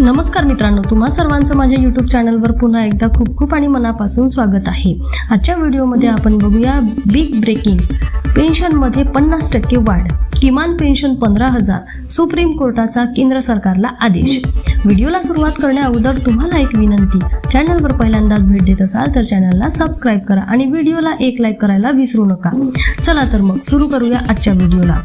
नमस्कार मित्रांनो तुम्हा सर्वांचं माझ्या यूट्यूब चॅनलवर पुन्हा एकदा खूप खूप आणि मनापासून स्वागत आहे. आजच्या व्हिडिओमध्ये आपण बघूया बिग ब्रेकिंग पेन्शनमध्ये पन्नास टक्के वाढ किमान पेन्शन पंधरा हजार सुप्रीम कोर्टाचा केंद्र सरकारला आदेश. व्हिडिओला सुरुवात करण्या अगोदर तुम्हाला एक विनंती चॅनलवर पहिल्यांदाच भेट देत असाल तर चॅनलला सबस्क्राईब करा आणि व्हिडिओला एक लाईक करायला विसरू नका. चला तर मग सुरू करूया आजच्या व्हिडिओला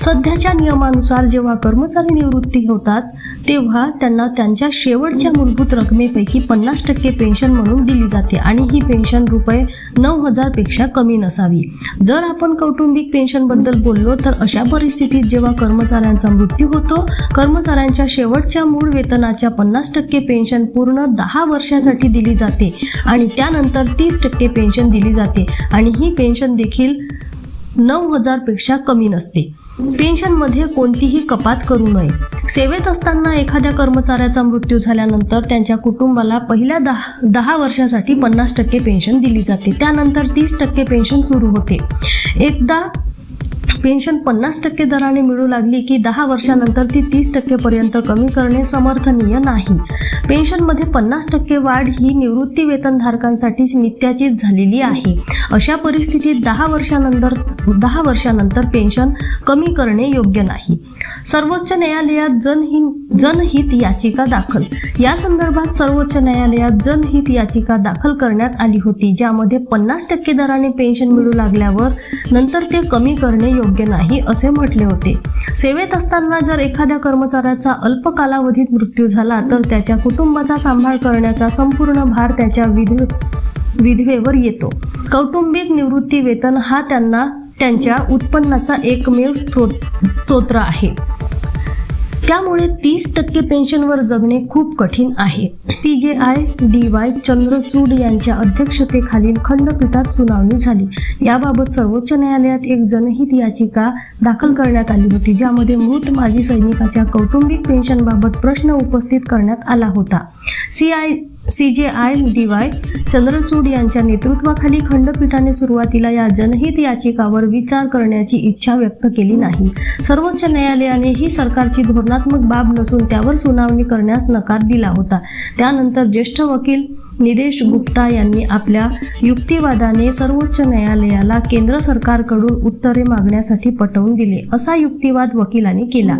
सध्याच्या नियमानुसार जेव्हा कर्मचारी निवृत्ती होतात तेव्हा त्यांना त्यांच्या शेवटच्या मूलभूत रकमेपैकी पन्नास टक्के पेन्शन म्हणून दिली जाते आणि ही पेन्शन रुपये नऊ हजारपेक्षा कमी नसावी. जर आपण कौटुंबिक पेन्शनबद्दल बोललो तर अशा परिस्थितीत जेव्हा कर्मचाऱ्यांचा मृत्यू होतो कर्मचाऱ्यांच्या शेवटच्या मूळ वेतनाच्या पन्नास टक्के पेन्शन पूर्ण दहा वर्षासाठी दिली जाते आणि त्यानंतर तीस टक्के पेन्शन दिली जाते आणि ही पेन्शन देखील नऊ हजारपेक्षा कमी नसते. पेन्शनमध्ये कोणतीही कपात करू नये. सेवेत असताना एखाद्या कर्मचाऱ्याचा मृत्यू झाल्यानंतर त्यांच्या कुटुंबाला पहिल्या दहा दहा वर्षासाठी पन्नास टक्के पेन्शन दिली जाते. त्यानंतर तीस टक्के पेन्शन सुरू होते. एकदा पेन्शन पन्नास टक्के दराने मिळू लागली की दहा वर्षानंतर ती तीस टक्केपर्यंत कमी करणे समर्थनीय नाही. पेन्शनमध्ये पन्नास टक्के वाढ ही निवृत्ती वेतनधारकांसाठीच नित्याचीच झालेली आहे. अशा परिस्थितीत दहा वर्षानंतर दहा वर्षानंतर पेन्शन कमी करणे योग्य नाही. सर्वोच्च न्यायालयात जनहित जनहित याचिका दाखल. या संदर्भात सर्वोच्च न्यायालयात जनहित याचिका दाखल करण्यात आली होती ज्यामध्ये पन्नास टक्के दराने पेन्शन मिळू लागल्यावर नंतर ते कमी करणे योग्य नाही असे म्हटले होते. सेवेत असताना जर एखाद्या कर्मचाऱ्याचा अल्प कालावधीत मृत्यू झाला तर त्याच्या कुटुंबाचा सांभाळ करण्याचा संपूर्ण भार त्याच्या विध विधवेवर येतो. कौटुंबिक निवृत्ती वेतन हा त्यांना त्यांच्या उत्पन्नाचा एकमेव स्त्रोत स्तोत्र आहे. त्यामुळे तीस टक्के पेन्शनवर जगणे खूप कठीण आहे. टी जे आय डी वाय चंद्रचूड यांच्या अध्यक्षतेखालील खंडपीठात सुनावणी झाली. याबाबत सर्वोच्च न्यायालयात एक जनहित याचिका दाखल करण्यात आली होती ज्यामध्ये मृत माजी सैनिकाच्या कौटुंबिक पेन्शनबाबत प्रश्न उपस्थित करण्यात आला होता. C I C J I D Y Chandrachud यांच्या नेतृत्वाखाली खंडपीठाने सुरुवातीला या जनहित याचिकावर विचार करण्याची इच्छा व्यक्त केली नाही. सर्वोच्च न्यायालयाने ही सरकारची धोरणात्मक बाब नसून त्यावर सुनावणी करण्यास नकार दिला होता. त्यानंतर ज्येष्ठ वकील निदेश गुप्ता यांनी आपल्या युक्तिवादाने सर्वोच्च न्यायालयाला केंद्र सरकारकडून उत्तरे मागण्यासाठी पटवून दिले असा युक्तिवाद वकिलांनी केला.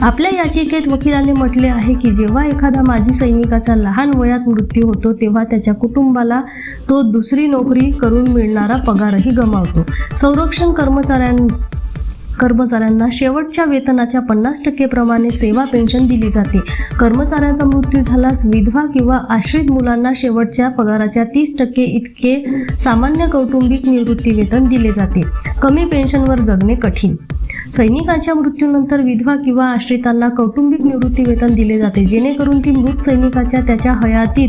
आपल्या याचिकेत वकिलाने म्हटले आहे की जेव्हा एखादा माजी सैनिकाचा लहान वयात मृत्यू होतो तेव्हा त्याच्या कुटुंबाला तो दुसरी नोकरी करून मिळणारा पगारही गमावतो. संरक्षण कर्मचाऱ्यां कर्मचाऱ्यांना शेवटच्या वेतनाच्या पन्नास टक्केप्रमाणे सेवा पेन्शन दिली जाते. कर्मचाऱ्यांचा मृत्यू झाल्यास विधवा किंवा आश्रित मुलांना शेवटच्या पगाराच्या तीस टक्के इतके सामान्य कौटुंबिक निवृत्ती वेतन दिले जाते. कमी पेन्शनवर जगणे कठीण. सैनिकांच्या मृत्यूनंतर विधवा किंवा आश्रितांना कौटुंबिक निवृत्ती वेतन दिले जाते. जेणेकरून ती मृत सैनिकाच्या त्याच्या हयातीत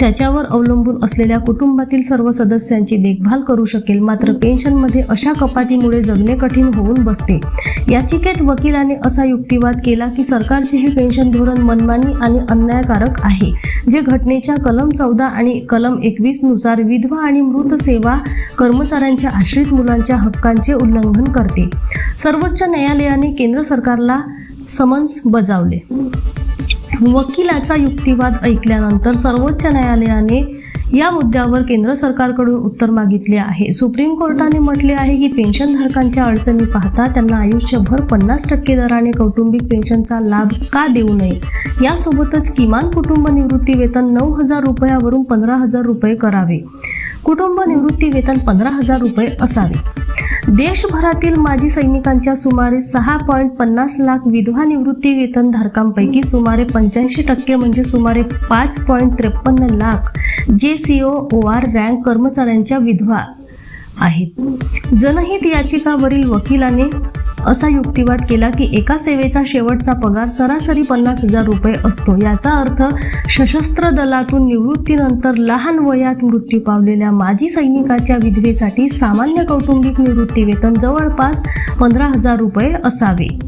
त्याच्यावर अवलंबून असलेल्या कुटुंबातील सर्व सदस्यांची देखभाल करू शकेल. मात्र पेन्शनमध्ये अशा कपातीमुळे जगणे कठीण होऊन बसते. याचिकेत वकिलाने असा युक्तिवाद केला की सरकारचे हे पेन्शन धोरण मनमानी आणि अन्यायकारक आहे जे घटनेच्या कलम चौदा आणि कलम एकवीसनुसार विधवा आणि मृत सेवा कर्मचाऱ्यांच्या आश्रित मुलांच्या हक्कांचे उल्लंघन करते. सर्वोच्च न्यायालयाने केंद्र सरकारला समन्स बजावले. वकिलाचा युक्तिवाद ऐकल्यानंतर सर्वोच्च न्यायालयाने या मुद्द्यावर केंद्र सरकारकडून उत्तर मागितले आहे. सुप्रीम कोर्टाने म्हटले आहे की पेन्शनधारकांच्या अडचणी पाहता त्यांना आयुष्यभर पन्नास टक्के दराने कौटुंबिक पेन्शनचा लाभ का देऊ नये? यासोबतच किमान कुटुंब निवृत्ती वेतन नऊ हजार रुपयावरून पंधरा हजार रुपये करावे. कुटुंब निवृत्ती वेतन पंधरा हजार रुपये असावे. देशभरातील माजी सैनिकांच्या सुमारे सहा पॉईंट पन्नास लाख विधवा निवृत्ती वेतनधारकांपैकी सुमारे पंच्याऐंशी टक्के म्हणजे सुमारे पाच पॉईंट त्रेपन्न lakh J C O O R rank कर्मचाऱ्यांच्या विधवा आहेत. जनहित याचिकावरील वकिलाने असा युक्तिवाद केला की एका सेवेचा शेवटचा पगार सरासरी पन्नास हजार रुपये असतो. याचा अर्थ सशस्त्र दलातून निवृत्तीनंतर लहान वयात मृत्यू पावलेल्या माजी सैनिकाच्या विधवेसाठी सामान्य कौटुंबिक निवृत्ती वेतन जवळपास पंधरा हजार रुपये असावे.